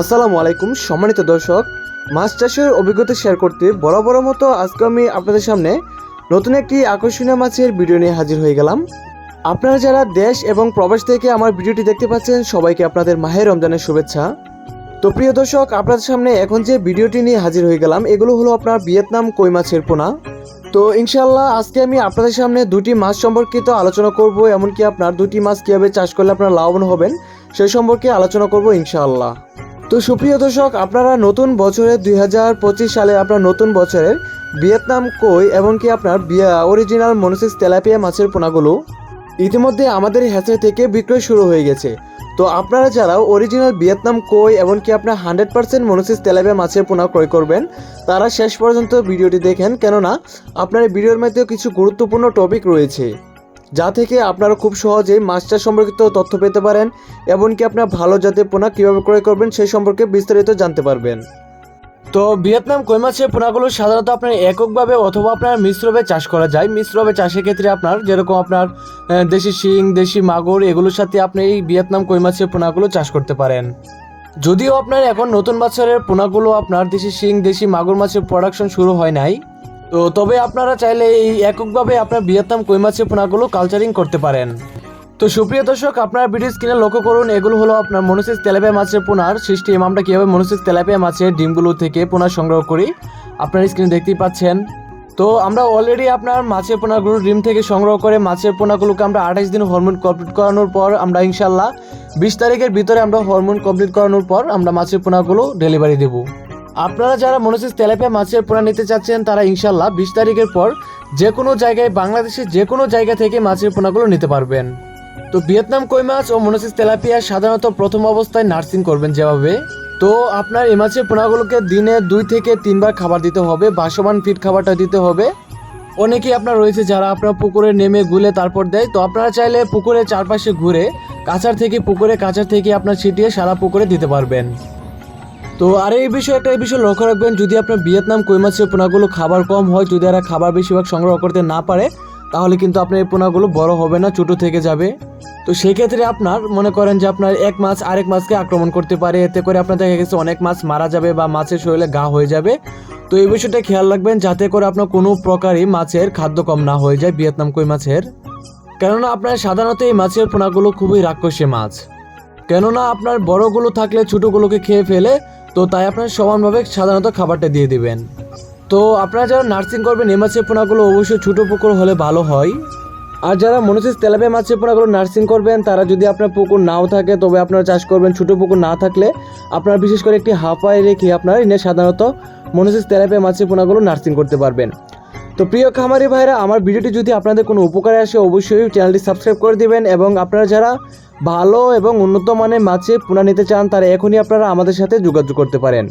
আসসালামু আলাইকুম, সম্মানিত দর্শক। মাছ চাষের অভিজ্ঞতা শেয়ার করতে বড় মতো আজকে আমি আপনাদের সামনে নতুন একটি আকর্ষণীয় মাছের ভিডিও নিয়ে হাজির হয়ে গেলাম। আপনারা যারা দেশ এবং প্রবাস থেকে আমার ভিডিওটি দেখতে পাচ্ছেন, সবাইকে আপনাদের মাহের রমজানের শুভেচ্ছা। তো প্রিয় দর্শক, আপনাদের সামনে এখন যে ভিডিওটি নিয়ে হাজির হয়ে গেলাম, এগুলো হলো আপনার ভিয়েতনাম কই মাছের পোনা। তো ইনশাল্লাহ আজকে আমি আপনাদের সামনে দুটি মাছ সম্পর্কিত আলোচনা করব, এমনকি আপনার দুটি মাছ কীভাবে চাষ করলে আপনারা লাভবান হবেন, সেই সম্পর্কে আলোচনা করব ইনশাআল্লাহ। তো সুপ্রিয় দর্শক, আপনারা নতুন বছরে দুই সালে আপনার নতুন বছরের ভিয়েতনাম কই এমনকি আপনার বিয়া অরিজিনাল মনোসিস তেলাপিয়া মাছের পোনাগুলো ইতিমধ্যে আমাদের হ্যাচারি থেকে বিক্রয় শুরু হয়ে গেছে। তো আপনারা যারা অরিজিনাল ভিয়েতনাম কই এমনকি আপনার হান্ড্রেড পার্সেন্ট মনোসিস তেলাপিয়া মাছের পোনা ক্রয় করবেন, তারা শেষ পর্যন্ত ভিডিওটি দেখেন। কেননা, আপনার ভিডিওর মধ্যে কিছু গুরুত্বপূর্ণ টপিক রয়েছে। যা থেকে আপনারা খুব সহজেই মাছ চাষ সম্পর্কিত তথ্য পেতে পারেন, এমনকি আপনার ভালো জাতের পোনা কীভাবে ক্রয় করবেন সেই সম্পর্কে বিস্তারিত জানতে পারবেন। তো ভিয়েতনাম কই মাছের পোনাগুলো সাধারণত আপনার এককভাবে অথবা আপনার মিশ্রভাবে চাষ করা যায়। মিশ্রভাবে চাষের ক্ষেত্রে আপনার যেরকম আপনার দেশি শিং, দেশি মাগুর, এগুলোর সাথে আপনি এই ভিয়েতনাম কই মাছের পোনাগুলো চাষ করতে পারেন। যদিও আপনার এখন নতুন বছরের পোনাগুলো আপনার দেশি শিং, দেশি মাগুর মাছের প্রোডাকশন শুরু হয় নাই তো তবে আপনারা চাইলে এই এককভাবে আপনার ভিয়েতনাম কই মাছের পোনাগুলো কালচারিং করতে পারেন। তো সুপ্রিয় দর্শক, আপনার ভিডিও স্ক্রিনে লক্ষ্য করুন, এগুলো হলো আপনার মনোসিস তেলাপিয়া মাছের পোনার সিস্টেম আমরা কীভাবে মনোসিস তেলাপিয়া মাছের ডিমগুলো থেকে পোনা সংগ্রহ করি, আপনার স্ক্রিনে দেখতেই পাচ্ছেন। তো আমরা অলরেডি আপনার মাছের পোনাগুলো ডিম থেকে সংগ্রহ করে মাছের পোনাগুলোকে আমরা আঠাশ দিন হরমোন কমপ্লিট করানোর পর আমরা ইনশাল্লাহ বিশ তারিখের ভিতরে আমরা হরমোন কমপ্লিট করানোর পর আমরা মাছের পোনাগুলো ডেলিভারি দেবো। আপনারা যারা মনোসিস তেলাপিয়া মাছের পোনা নিতে চাচ্ছেন, তারা ইনশাল্লাহ বিশ তারিখের পর যে কোনো জায়গায় বাংলাদেশের যে কোনো জায়গা থেকে মাছের পোনাগুলো নিতে পারবেন। তো ভিয়েতনাম কই মাছ ও মনোসিস তেলাপিয়া সাধারণত প্রথম অবস্থায় নার্সিং করবেন যেভাবে। তো আপনার এই মাছের পোনাগুলোকে দিনে দুই থেকে তিনবার খাবার দিতে হবে বাসমান ফিট খাবারটা দিতে হবে। অনেকেই আপনার রয়েছে যারা আপনার পুকুরে নেমে গুলে তারপর দেয়। তো আপনারা চাইলে পুকুরের চারপাশে ঘুরে কাঁচার থেকে পুকুরে কাঁচার থেকে আপনার ছিটিয়ে সারা পুকুরে দিতে পারবেন। তো আর এই বিষয়ে একটা এই বিষয় লক্ষ্য রাখবেন, যদি আপনার ভিয়েতনাম কই মাছের পোনাগুলো খাবার কম হয়, যদি এরা খাবার বেশিরভাগ সংগ্রহ করতে না পারে, তাহলে কিন্তু আপনার এই পোনাগুলো বড় হবে না, ছোটো থেকে যাবে। তো সেই ক্ষেত্রে আপনার মনে করেন যে আপনার এক মাছ আরেক মাছকে আক্রমণ করতে পারে, এতে করে আপনার দেখা গেছে অনেক মাছ মারা যাবে বা মাছের শরীরে গা হয়ে যাবে। তো এই বিষয়টা খেয়াল রাখবেন, যাতে করে আপনার কোনো প্রকারই মাছের খাদ্য কম না হয়ে যায়, ভিয়েতনাম কই মাছের কেননা আপনার সাধারণত এই মাছের পোনাগুলো খুবই রাক্ষসী মাছ। কেননা আপনার বড়গুলো থাকলে ছোটোগুলোকে খেয়ে ফেলে, তো তাই আপনার সমানভাবে সাধারণত খাবারটা দিয়ে দিবেন। তো আপনারা যারা নার্সিং করবেন এ মাছের পোনাগুলো অবশ্যই ছোটো পুকুর হলে ভালো হয়। আর যারা মনোসিস তেলাপিয়া মাছের পোনাগুলো নার্সিং করবেন, তারা যদি আপনার পুকুর নাও থাকে, তবে আপনারা চাষ করবেন ছোটো পুকুর না থাকলে, আপনারা বিশেষ করে একটি হাফায় রেখে আপনারা এনে সাধারণত মনোসিস তেলাপিয়া মাছের পোনাগুলো নার্সিং করতে পারবেন। তো প্রিয় খামারি ভাইরা, আমার ভিডিওটি যদি আপনাদের কোনো উপকারে আসে, অবশ্যই চ্যানেলটি সাবস্ক্রাইব করে দিবেন এবং আপনারা যারা ভালো এবং উন্নত মানের মাছে পোনা নিতে চান তারা এখনই আপনারা আমাদের সাথে যোগাযোগ করতে পারেন।